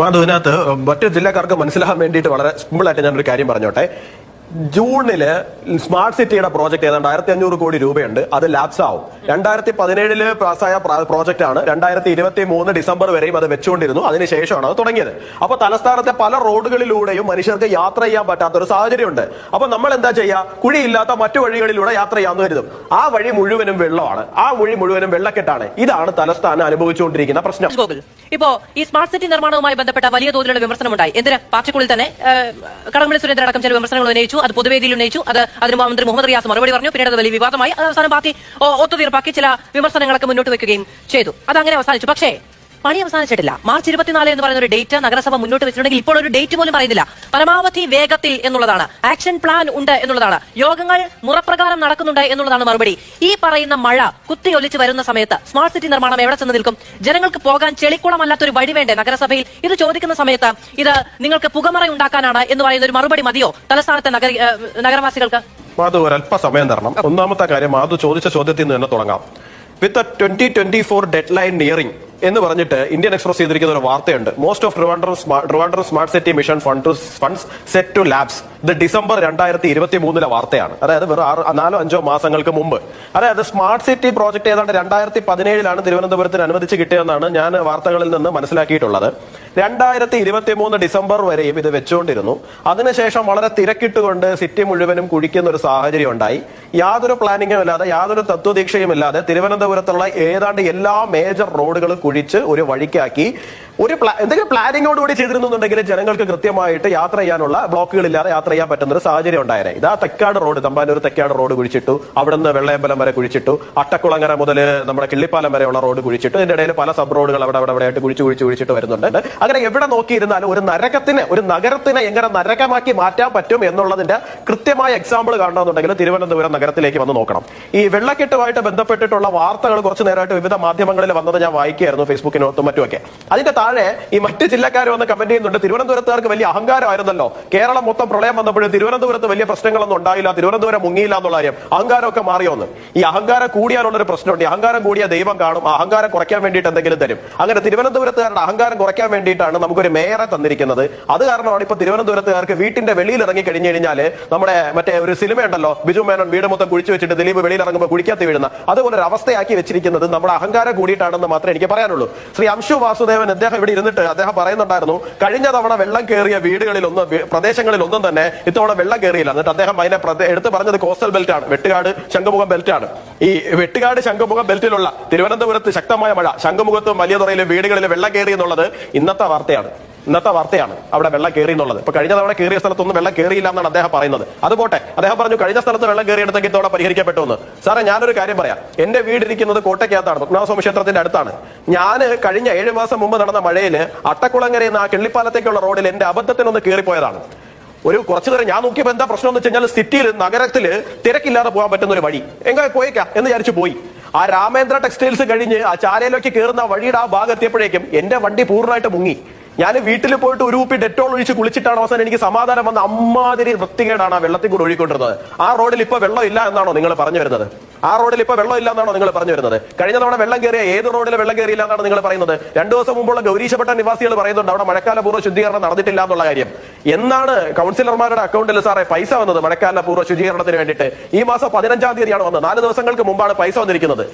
മാധുവിനകത്ത് മറ്റു ജില്ലക്കാർക്ക് മനസ്സിലാകാൻ വേണ്ടിയിട്ട് വളരെ സിമ്പിളായിട്ട് ഞാനൊരു കാര്യം പറഞ്ഞോട്ടെ. ജൂണിൽ സ്മാർട്ട് സിറ്റിയുടെ പ്രോജക്ട് ഏതാണ്ട് ആയിരത്തി അഞ്ഞൂറ് കോടി രൂപയുണ്ട്. അത് ലാപ്സ് ആവും രണ്ടായിരത്തി പതിനേഴിൽ പാസ്സായ പ്രോജക്റ്റ് ആണ് രണ്ടായിരത്തി ഇരുപത്തി മൂന്ന് ഡിസംബർ വരെയും അത് വെച്ചുകൊണ്ടിരുന്നു. അതിനുശേഷമാണ് അത് തുടങ്ങിയത്. അപ്പൊ തലസ്ഥാനത്തെ പല റോഡുകളിലൂടെയും മനുഷ്യർക്ക് യാത്ര ചെയ്യാൻ പറ്റാത്ത ഒരു സാഹചര്യമുണ്ട്. അപ്പൊ നമ്മൾ എന്താ ചെയ്യുക കുഴിയില്ലാത്ത മറ്റു വഴികളിലൂടെ യാത്ര ചെയ്യാമെന്ന് കരുതും. ആ വഴി മുഴുവനും വെള്ളമാണ്. ആ വഴി മുഴുവനും വെള്ളക്കെട്ടാണ്. ഇതാണ് തലസ്ഥാനം അനുഭവിച്ചുകൊണ്ടിരിക്കുന്ന പ്രശ്നം. ഇപ്പോ ഈ സ്മാർട്ട് സിറ്റി നിർമ്മാണവുമായി ബന്ധപ്പെട്ട വലിയ തോതിലുള്ള വിമർശനമുണ്ടായി. എന്തിന്? പാർട്ടിക്കുള്ളിൽ തന്നെ കടകംപള്ളി സുരേന്ദ്രൻ അടക്കം ചില വിമർശനങ്ങൾ ഉന്നയിച്ചു. അത് പൊതുവേദിയിൽ ഉന്നയിച്ചു. അത് അതിന് മന്ത്രി മുഹമ്മദ് റിയാസ് മറുപടി പറഞ്ഞു. പിന്നീട് അത് വലിയ വിവാദമായി. അത് അവസാനം പാർട്ടി ഒത്തുതീർപ്പാക്കി ചില വിമർശനങ്ങളൊക്കെ മുന്നോട്ട് വെക്കുകയും ചെയ്തു. അത് അങ്ങനെ അവസാനിച്ചു. പക്ഷേ പണി അവസാനിച്ചിട്ടില്ല. മാർച്ച് ഇരുപത്തിനാല് എന്ന് പറയുന്ന ഒരു ഡേറ്റ് നഗരസഭ മുന്നോട്ട് വെച്ചിട്ടുണ്ടെങ്കിൽ ഇപ്പോൾ ഒരു ഡേറ്റ് പോലും പറയുന്നില്ല. പരമാവധി വേഗത്തിൽ എന്നുള്ളതാണ്. ആക്ഷൻ പ്ലാൻ ഉണ്ട് എന്നുള്ളതാണ്. യോഗങ്ങൾ മുറപ്രകാരം നടക്കുന്നുണ്ട് എന്നുള്ളതാണ് മറുപടി. ഈ പറയുന്ന മഴ കുത്തിയൊലിച്ച് വരുന്ന സമയത്ത് സ്മാർട്ട് സിറ്റി നിർമ്മാണം എവിടെ ചെന്ന് നിൽക്കും? ജനങ്ങൾക്ക് പോകാൻ ചെളിക്കുളമല്ലാത്തൊരു വഴി വേണ്ടേ നഗരസഭയിൽ? ഇത് ചോദിക്കുന്ന സമയത്ത് ഇത് നിങ്ങൾക്ക് പുകമറ ഉണ്ടാക്കാനാണ് എന്ന് പറയുന്ന ഒരു മറുപടി മതിയോ? തലസ്ഥാനത്തെ നഗര നഗരവാസികൾക്ക്? മാധു ഒരു അല്പസമയം തരണം. ഒന്നാമത്തെ കാര്യം മാധു ചോദിച്ച ചോദ്യത്തിൽ നിന്ന് തന്നെ തുടങ്ങാം. With twenty twenty four deadline nearing എന്ന് പറഞ്ഞിട്ട് ഇന്ത്യൻ എക്സ്പ്രസ് ചെയ്തിരിക്കുന്ന ഒരു വാർത്തയുണ്ട്. Most of Trivandrum smart city mission fund to funds set to lapse ഇത് ഡിസംബർ രണ്ടായിരത്തി ഇരുപത്തി മൂന്നിലെ വാർത്തയാണ്. അതായത് വെറും ആറ് നാലോ അഞ്ചോ മാസങ്ങൾക്ക് മുമ്പ്. അതായത് സ്മാർട്ട് സിറ്റി പ്രോജക്ട് ഏതാണ്ട് രണ്ടായിരത്തി പതിനേഴിലാണ് തിരുവനന്തപുരത്തിന് അനുവദിച്ച് കിട്ടിയതെന്നാണ് ഞാൻ വാർത്തകളിൽ നിന്ന് മനസ്സിലാക്കിയിട്ടുള്ളത്. രണ്ടായിരത്തി ഇരുപത്തി മൂന്ന് ഡിസംബർ വരെയും ഇത് വെച്ചുകൊണ്ടിരുന്നു. അതിനുശേഷം വളരെ തിരക്കിട്ടുകൊണ്ട് സിറ്റി മുഴുവനും കുഴിക്കുന്ന ഒരു സാഹചര്യം ഉണ്ടായി യാതൊരു പ്ലാനിങ്ങും ഇല്ലാതെ യാതൊരു തത്വദീക്ഷയും ഇല്ലാതെ തിരുവനന്തപുരത്തുള്ള ഏതാണ്ട് എല്ലാ മേജർ റോഡുകളും കുഴിച്ച് ഒരു വഴിക്കാക്കി. ഒരു എന്തെങ്കിലും പ്ലാനിങ്ങോടുകൂടി ചെയ്തിരുന്നുണ്ടെങ്കിൽ ജനങ്ങൾക്ക് കൃത്യമായിട്ട് യാത്ര ചെയ്യാനുള്ള ബ്ലോക്കുകളില്ലാതെ യാത്ര ചെയ്യാൻ പറ്റുന്ന ഒരു സാഹചര്യം ഉണ്ടായേനെ ഇതാ തെക്കാട് റോഡ് തമ്പാനൂർ തെക്കാട് റോഡ് കുഴിച്ചിട്ടു. അവിടുന്ന് വെള്ളയമ്പലം വരെ കുഴിച്ചിട്ടു. അട്ടക്കുളങ്ങര മുതൽ നമ്മുടെ കിള്ളിപ്പാലം വരെയുള്ള റോഡ് കുഴിച്ചിട്ടു. ഇതിന്റെ ഇടയിൽ പല സബ് റോഡുകൾ അവിടെ അവിടെ അവിടെയായിട്ട് കുഴിച്ച് കുഴിച്ച് കുഴിച്ചിട്ട് വരുന്നുണ്ട്. അങ്ങനെ എവിടെ നോക്കിയിരുന്നാലും ഒരു നരകത്തിന് ഒരു നഗരത്തിനെ എങ്ങനെ നരകമാക്കി മാറ്റാൻ പറ്റും എന്നുള്ളതിന്റെ കൃത്യമായ എക്സാമ്പിൾ കാണണമെന്നുണ്ടെങ്കിൽ തിരുവനന്തപുരം നഗരത്തിലേക്ക് വന്ന് നോക്കണം. ഈ വെള്ളക്കെട്ടുമായിട്ട് ബന്ധപ്പെട്ടിട്ടുള്ള വാർത്തകൾ കുറച്ച് നേരമായിട്ട് വിവിധ മാധ്യമങ്ങളിൽ വന്നത് ഞാൻ വായിക്കുകയായിരുന്നു ഫേസ്ബുക്കിനകത്തും മറ്റുമൊക്കെ. അതിന്റെ താഴെ ഈ മറ്റ് ജില്ലക്കാർ വന്ന് കമന്റ് ചെയ്യുന്നുണ്ട്. തിരുവനന്തപുരത്തുകാർക്ക് വലിയ അഹങ്കാരമായിരുന്നല്ലോ. കേരളം മൊത്തം പ്രളയം വന്നപ്പോഴും തിരുവനന്തപുരത്ത് വലിയ പ്രശ്നങ്ങളൊന്നും ഉണ്ടായില്ല. തിരുവനന്തപുരം മുങ്ങിയില്ല എന്നുള്ള കാര്യം അഹങ്കാരമൊക്കെ മാറിയോന്ന്. ഈ അഹങ്കാരം കൂടിയാലുള്ള ഒരു പ്രശ്നമുണ്ട്. അഹങ്കാരം കൂടിയ ദൈവം കാണും. അഹങ്കാരം കുറയ്ക്കാൻ വേണ്ടിയിട്ട് എന്തെങ്കിലും തരും. അങ്ങനെ തിരുവനന്തപുരത്തുകാരുടെ അഹങ്കാരം കുറയ്ക്കാൻ വേണ്ടിയിട്ടാണ് നമുക്കൊരു മേയറെ തന്നിരിക്കുന്നത്. അത് കാരണമാണ് ഇപ്പൊ തിരുവനന്തപുരത്തുകാർക്ക് വീട്ടിന്റെ വെളിയിൽ ഇറങ്ങി കഴിഞ്ഞു കഴിഞ്ഞാൽ നമ്മുടെ മറ്റേ ഒരു സിനിമ ഉണ്ടല്ലോ ബിജു മേനോൻ വീട് മൊത്തം കുഴിച്ചു വെച്ചിട്ട് ദിലീപ് വെളിയിൽ ഇറങ്ങുമ്പോൾ കുടിക്കാത്ത വീഴുന്ന. അതുപോലെ ഒരു അവസ്ഥയാക്കി വെച്ചിരിക്കുന്നത് നമ്മുടെ അഹങ്കാരം കൂടിയിട്ടാണെന്ന് മാത്രമേ എനിക്ക് പറയാനുള്ളൂ. ശ്രീ അംശു വാസുദേവൻ അദ്ദേഹം ഇവിടെ ഇരുന്നിട്ട് അദ്ദേഹം പറയുന്നുണ്ടായിരുന്നു കഴിഞ്ഞ തവണ വെള്ളം കയറിയ വീടുകളിൽ ഒന്നും പ്രദേശങ്ങളിൽ ഒന്നും തന്നെ ഇത്തവണ വെള്ളം കയറിയില്ല എന്നിട്ട് അദ്ദേഹം അതിനെ എടുത്ത് പറഞ്ഞത് കോസ്റ്റൽ ബെൽറ്റ് ആണ് വെട്ടുകാട് ശംഖുമുഖം ബെൽറ്റ് ആണ്. ഈ വെട്ടുകാട് ശംഖുമുഖം ബെൽറ്റിലുള്ള തിരുവനന്തപുരത്ത് ശക്തമായ മഴ. ശംഖുമുഖത്തും വലിയ തുറയിലും വീടുകളിൽ വെള്ളം കയറി എന്നുള്ളത് ഇന്നത്തെ വാർത്തയാണ്. ഇന്നത്തെ വാർത്തയാണ് അവിടെ വെള്ളം കയറി എന്നുള്ളത്. ഇപ്പൊ കഴിഞ്ഞ തവണ കയറിയ സ്ഥലത്തൊന്നും വെള്ളം കയറിയില്ല എന്നാണ് അദ്ദേഹം പറയുന്നത്. അതുപോട്ടെ അദ്ദേഹം പറഞ്ഞു കഴിഞ്ഞ സ്ഥലത്ത് വെള്ളം കയറിയെടുത്തെങ്കിൽ ഇതോടെ പരിഹരിക്കപ്പെട്ടു എന്ന്. സാറേ ഞാനൊരു കാര്യം പറയാം. എന്റെ വീടിരിക്കുന്നത് കോട്ടയ്ക്കകത്താണ്. പത്മനാഭസ്വാമി ക്ഷേത്രത്തിന്റെ അടുത്താണ്. ഞാൻ കഴിഞ്ഞ ഏഴ് മാസം മുമ്പ് നടന്ന മഴയിൽ അട്ടക്കുളങ്ങരയിൽ നിന്ന് ആ കിള്ളിപ്പാലത്തേക്കുള്ള റോഡിൽ എന്റെ അബദ്ധത്തിനൊന്ന് കയറിപ്പോയതാണ്. ഒരു കുറച്ചു നേരം ഞാൻ നോക്കിയപ്പോൾ എന്താ പ്രശ്നം എന്ന് വെച്ച് കഴിഞ്ഞാൽ സിറ്റിയിൽ നഗരത്തിൽ തിരക്കില്ലാതെ പോകാൻ പറ്റുന്ന ഒരു വഴി. എങ്ങനെ പോയേക്കാം എന്ന് വിചാരിച്ചു പോയി. ആ രാമേന്ദ്ര ടെക്സ്റ്റൈൽസ് കഴിഞ്ഞ് ആ ചാലയിലേക്ക് കയറുന്ന വഴിയുടെ ആ ഭാഗം എത്തിയപ്പോഴേക്കും എന്റെ വണ്ടി പൂർണമായിട്ട് മുങ്ങി. ഞാൻ വീട്ടിൽ പോയിട്ട് ഒരു കുപ്പി ഡെറ്റോൾ ഒഴിച്ച് കുളിച്ചിട്ടാണ് അവസാനം എനിക്ക് സമാധാനം വന്ന അമ്മാതിരി വൃത്തികേടാണ് ആ വെള്ളത്തിൽ കൂടെ ഒഴുകിക്കൊണ്ടിരുന്നത്. ആ റോഡിൽ ഇപ്പൊ വെള്ളം ഇല്ല എന്നാണോ നിങ്ങൾ പറഞ്ഞു വരുന്നത്? ആ റോഡിൽ ഇപ്പൊ വെള്ളം ഇല്ല എന്നാണോ നിങ്ങൾ പറഞ്ഞു വരുന്നത്? കഴിഞ്ഞ തവണ വെള്ളം കയറിയ ഏത് റോഡിൽ വെള്ളം കയറിയില്ല എന്നാണ് നിങ്ങൾ പറയുന്നത്? രണ്ടു ദിവസം മുമ്പുള്ള ഗൗരീശപ്പെട്ട നിവാസികൾ പറയുന്നുണ്ട് അവിടെ മഴക്കാല പൂർവ ശുദ്ധീകരണം നടന്നിട്ടില്ല എന്നുള്ള കാര്യം. എന്നാണ് കൗൺസിലർമാരുടെ അക്കൗണ്ടിൽ സാറേ പൈസ വന്നത് മഴക്കാല പൂർവ ശുചീകരണത്തിന് വേണ്ടിയിട്ട്. ഈ മാസം പതിനഞ്ചാം തീയതിയാണ് വന്നത്. നാല് ദിവസങ്ങൾക്ക് മുമ്പാണ് പൈസ വന്നിരിക്കുന്നത്.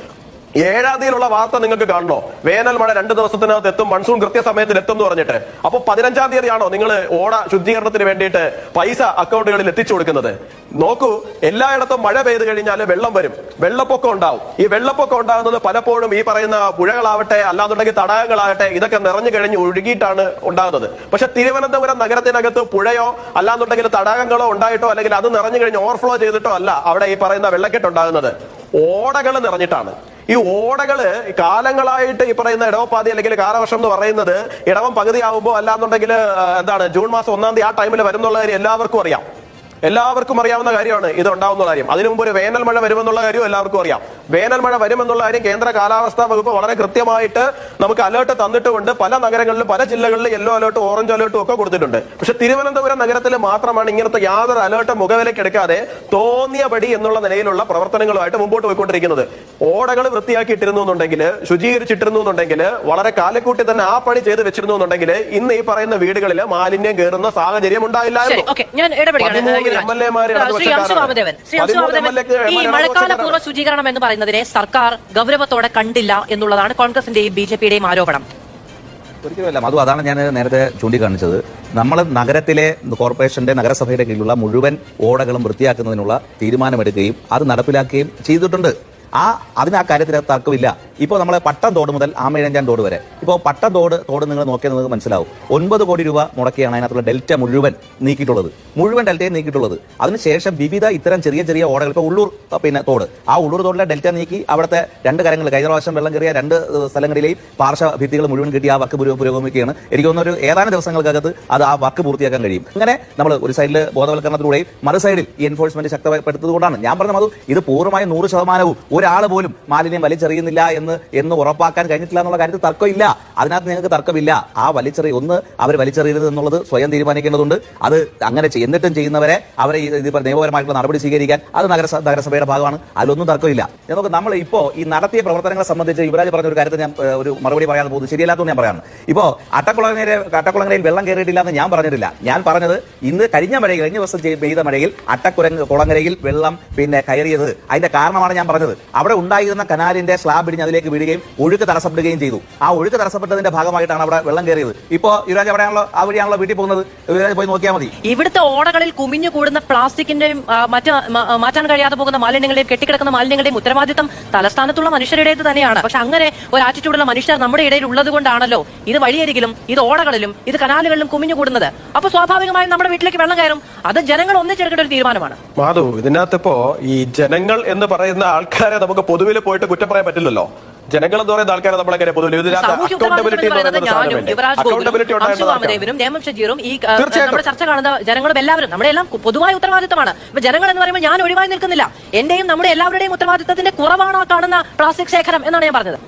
ഏഴാം തീയതിയിലുള്ള വാർത്ത നിങ്ങൾക്ക് കാണണോ? വേനൽ മഴ രണ്ട് ദിവസത്തിനകത്ത് എത്തും മൺസൂൺ കൃത്യസമയത്തിൽ എത്തും എന്ന് പറഞ്ഞിട്ട്. അപ്പൊ പതിനഞ്ചാം തീയതിയാണോ നിങ്ങൾ ഓട ശുദ്ധീകരണത്തിന് വേണ്ടിയിട്ട് പൈസ അക്കൗണ്ടുകളിൽ എത്തിച്ചു കൊടുക്കുന്നത്? നോക്കൂ എല്ലായിടത്തും മഴ പെയ്തു കഴിഞ്ഞാൽ വെള്ളം വരും. വെള്ളപ്പൊക്കം ഉണ്ടാവും. ഈ വെള്ളപ്പൊക്കം ഉണ്ടാകുന്നത് പലപ്പോഴും ഈ പറയുന്ന പുഴകളാവട്ടെ അല്ലാന്നുണ്ടെങ്കിൽ തടാകങ്ങളാകട്ടെ ഇതൊക്കെ നിറഞ്ഞു കഴിഞ്ഞ് ഒഴുകിയിട്ടാണ് ഉണ്ടാകുന്നത്. പക്ഷെ തിരുവനന്തപുരം നഗരത്തിനകത്ത് പുഴയോ അല്ലാന്നുണ്ടെങ്കിൽ തടാകങ്ങളോ ഉണ്ടായിട്ടോ അല്ലെങ്കിൽ അത് നിറഞ്ഞു കഴിഞ്ഞ് ഓവർഫ്ലോ ചെയ്തിട്ടോ അല്ല അവിടെ ഈ പറയുന്ന വെള്ളക്കെട്ട് ഉണ്ടാകുന്നത്. ഓടകൾ നിറഞ്ഞിട്ടാണ്. ഈ ഓടകൾ കാലങ്ങളായിട്ട് ഈ പറയുന്ന ഇടവപ്പാതി അല്ലെങ്കിൽ കാലവർഷം എന്ന് പറയുന്നത് ഇടവം പകുതിയാവുമ്പോൾ അല്ലാന്നുണ്ടെങ്കിൽ എന്താണ് ജൂൺ മാസം ഒന്നാം തീയതി ആ ടൈമിൽ വരുന്നുള്ള കാര്യം എല്ലാവർക്കും അറിയാം. എല്ലാവർക്കും അറിയാവുന്ന കാര്യമാണ് ഇത് ഉണ്ടാവുന്ന കാര്യം. അതിനു മുമ്പ് ഒരു വേനൽ മഴ വരുമെന്നുള്ള കാര്യം എല്ലാവർക്കും അറിയാം. വേനൽ മഴ വരുമെന്നുള്ള കാര്യം കേന്ദ്ര കാലാവസ്ഥാ വകുപ്പ് വളരെ കൃത്യമായിട്ട് നമുക്ക് അലേർട്ട് തന്നിട്ടുമുണ്ട്. പല നഗരങ്ങളിലും പല ജില്ലകളിലും യെല്ലോ അലേർട്ടും ഓറഞ്ച് അലേർട്ടും ഒക്കെ കൊടുത്തിട്ടുണ്ട്. പക്ഷെ തിരുവനന്തപുരം നഗരത്തിൽ മാത്രമാണ് ഇങ്ങനത്തെ യാതൊരു അലേർട്ട് മുഖവിലക്കെടുക്കാതെ തോന്നിയപടി എന്നുള്ള നിലയിലുള്ള പ്രവർത്തനങ്ങളുമായിട്ട് മുമ്പോട്ട് പോയിക്കൊണ്ടിരിക്കുന്നത്. ഓടകൾ വൃത്തിയാക്കിയിട്ടിരുന്നു എന്നുണ്ടെങ്കിൽ ശുചീകരിച്ചിട്ടിരുന്നു എന്നുണ്ടെങ്കിൽ വളരെ കാലക്കൂട്ടി തന്നെ ആ പണി ചെയ്ത് വെച്ചിരുന്നു എന്നുണ്ടെങ്കിൽ ഇന്ന് ഈ പറയുന്ന വീടുകളിൽ മാലിന്യം കയറുന്ന സാഹചര്യം ഉണ്ടായില്ലായിരുന്നു. ഞാൻ ഇടപെടുകയാണ്. ഈ. മഴക്കാല പൂർവ ശുചീകരണം എന്ന് പറയുന്നതിനെ സർക്കാർ ഗൗരവത്തോടെ കണ്ടില്ല എന്നുള്ളതാണ് കോൺഗ്രസിന്റെയും ബി ജെ പിയുടെയും ആരോപണം. ഒരിക്കലുമല്ല മധു അതാണ് ഞാൻ നേരത്തെ ചൂണ്ടിക്കാണിച്ചത്. നമ്മൾ നഗരത്തിലെ കോർപ്പറേഷന്റെ നഗരസഭയുടെ കീഴിലുള്ള മുഴുവൻ ഓടകളും വൃത്തിയാക്കുന്നതിനുള്ള തീരുമാനമെടുക്കുകയും അത് നടപ്പിലാക്കുകയും ചെയ്തിട്ടുണ്ട്. ആ അതിന് ആ കാര്യത്തിൽ തർക്കമില്ല. ഇപ്പോൾ നമ്മൾ പട്ടം തോട് മുതൽ ആമയിഴഞ്ചാൻ തോട് വരെ. ഇപ്പോൾ പട്ടം തോട് തോട് നിങ്ങൾ നോക്കിയാൽ നിങ്ങൾക്ക് മനസ്സിലാവും. ഒൻപത് കോടി രൂപ മുടക്കിയാണ് അതിനകത്തുള്ള ഡെൽറ്റ മുഴുവൻ നീക്കിയിട്ടുള്ളത്. മുഴുവൻ ഡെൽറ്റയും നീക്കിയിട്ടുള്ളത്. അതിനുശേഷം വിവിധ ഇത്തരം ചെറിയ ചെറിയ ഓടകൾ ഇപ്പോൾ ഉള്ളൂർ പിന്നെ തോട്. ആ ഉള്ളൂർ തോടിലെ ഡെൽറ്റ നീക്കി അവിടുത്തെ രണ്ട് കരങ്ങൾ കഴിഞ്ഞ പ്രാവശ്യം വെള്ളം കയറിയ രണ്ട് സ്ഥലങ്ങളിലെയും പാർശ്വ ഭിത്തികൾ മുഴുവൻ കിട്ടി ആ വർക്ക് പുരോ- പുരോഗമിക്കുകയാണ്. എനിക്ക് തോന്നുന്ന ഒരു ഏതാനും ദിവസങ്ങൾക്കകത്ത് അത് ആ വർക്ക് പൂർത്തിയാക്കാൻ കഴിയും. അങ്ങനെ നമ്മൾ ഒരു സൈഡിൽ ബോധവൽക്കരണത്തിലൂടെയും മറു സൈഡിൽ ഈ എൻഫോഴ്സ്മെന്റ് ശക്തപ്പെടുത്തതുകൊണ്ടാണ് ഞാൻ പറഞ്ഞത് ഇത് പൂർണമായും നൂറ് ശതമാനവും ഒരാൾ പോലും മാലിന്യം വലിച്ചെറിയുന്നില്ല എന്ന് എന്ന് എന്ന് ഉറപ്പാക്കാൻ കഴിഞ്ഞിട്ടില്ല എന്നുള്ള കാര്യത്തിൽ തർക്കമില്ല. അതിനകത്ത് നിങ്ങൾക്ക് തർക്കമില്ല. ആ വലിച്ചെറി ഒന്ന് അവർ വലിച്ചെറിയരുത് എന്നുള്ളത് സ്വയം തീരുമാനിക്കേണ്ടതുണ്ട്. അത് അങ്ങനെ എന്നിട്ടും ചെയ്യുന്നവരെ അവരെ ഇത് നിയമപരമായിട്ടുള്ള നടപടി സ്വീകരിക്കാൻ അത് നഗരസഭ നഗരസഭയുടെ ഭാഗമാണ്. അതിലൊന്നും തർക്കമില്ല. നമുക്ക് നമ്മൾ ഇപ്പോൾ ഈ നടത്തിയ പ്രവർത്തനങ്ങളെ സംബന്ധിച്ച് യുവരാജ് പറഞ്ഞ ഒരു കാര്യത്തിൽ ഞാൻ ഒരു മറുപടി പറയാൻ പോകുന്നത് ശരിയല്ലാത്തത് ഞാൻ പറയാണ്. ഇപ്പോ അട്ടക്കുളങ്ങര അട്ടക്കുളങ്ങരയിൽ വെള്ളം കയറിയിട്ടില്ല എന്ന് ഞാൻ പറഞ്ഞിട്ടില്ല. ഞാൻ പറഞ്ഞത് ഇന്ന് കഴിഞ്ഞ മഴയിൽ കഴിഞ്ഞ ദിവസം പെയ്ത മഴയിൽ അട്ടക്കുരങ്ങ് കുളങ്ങരയിൽ വെള്ളം പിന്നെ കയറിയത്. അതിന്റെ കാരണമാണ് ഞാൻ പറഞ്ഞത്. അവിടെ ഉണ്ടായിരുന്ന കനാലിന്റെ സ്ലാബ് ഇടിഞ്ഞ് വീഴുകയും ഒഴുക്ക് തടസ്സപ്പെടുകയും ചെയ്തു. ആ ഒഴുക്ക് തടസ്സപ്പെട്ടതിന്റെ ഭാഗമായിട്ടാണ് അവിടെ വെള്ളം കയറിയത്. ഇപ്പോ യുവരാജ് എവിടെയാണല്ലോ ആ വഴിയാണല്ലോ വീട്ടിൽ പോകുന്നത്? യുവരാജ് പോയി നോക്കിയാൽ മതി. ഇവിടുത്തെ ഓടകളിൽ കുമിഞ്ഞു കൂടുന്ന പ്ലാസ്റ്റിക്കിന്റെയും മറ്റ് മാറ്റാൻ കഴിയാതെ പോകുന്ന മാലിന്യങ്ങളുടെയും കെട്ടിക്കിടക്കുന്ന മാലിന്യങ്ങളുടെയും ഉത്തരവാദിത്തം തലസ്ഥാനത്തുള്ള മനുഷ്യരുടേത് തന്നെയാണ്. പക്ഷെ അങ്ങനെ ഒരു ആറ്റിറ്റ്യൂഡുള്ള മനുഷ്യർ നമ്മുടെ ഇടയിൽ ഉള്ളത് കൊണ്ടാണല്ലോ ഇത് വഴിയരികിലും ഇത് ഓടകളിലും ഇത് കനാലുകളിലും കുമിഞ്ഞു കൂടുന്നത്. അപ്പൊ സ്വാഭാവികമായും നമ്മുടെ വീട്ടിലേക്ക് വെള്ളം കയറും. അത് ജനങ്ങൾ ഒന്നിച്ചെടുക്കേണ്ട ഒരു തീരുമാനമാണ്. മാധു ഇതിനകത്ത് ഇപ്പോ ഈ ജനങ്ങൾ എന്ന് പറയുന്ന ആൾക്കാരെ നമുക്ക് പൊതുവിൽ പോയിട്ട് കുറ്റം പറയാൻ പറ്റില്ലല്ലോ. ജനങ്ങൾ എന്ന് പറയുന്ന ആൾക്കാരെ നമ്മളെങ്ങനെ പൊതുവിൽ അക്കൗണ്ടബിലിറ്റി. ഷജീറും ഈ നമ്മുടെ ചർച്ച കാണുന്ന ജനങ്ങളും എല്ലാവരും നമ്മുടെ എല്ലാം പൊതുവായ ഉത്തരവാദിത്തമാണ്. ജനങ്ങൾ എന്ന് പറയുമ്പോൾ ഞാൻ ഒഴിവായി നിൽക്കുന്നില്ല. എന്റെയും നമ്മുടെ എല്ലാവരുടെയും ഉത്തരവാദിത്തത്തിന്റെ കുറവാണ് ആ കാണുന്ന പ്ലാസ്റ്റിക് ശേഖരം എന്നാണ് ഞാൻ പറഞ്ഞത്.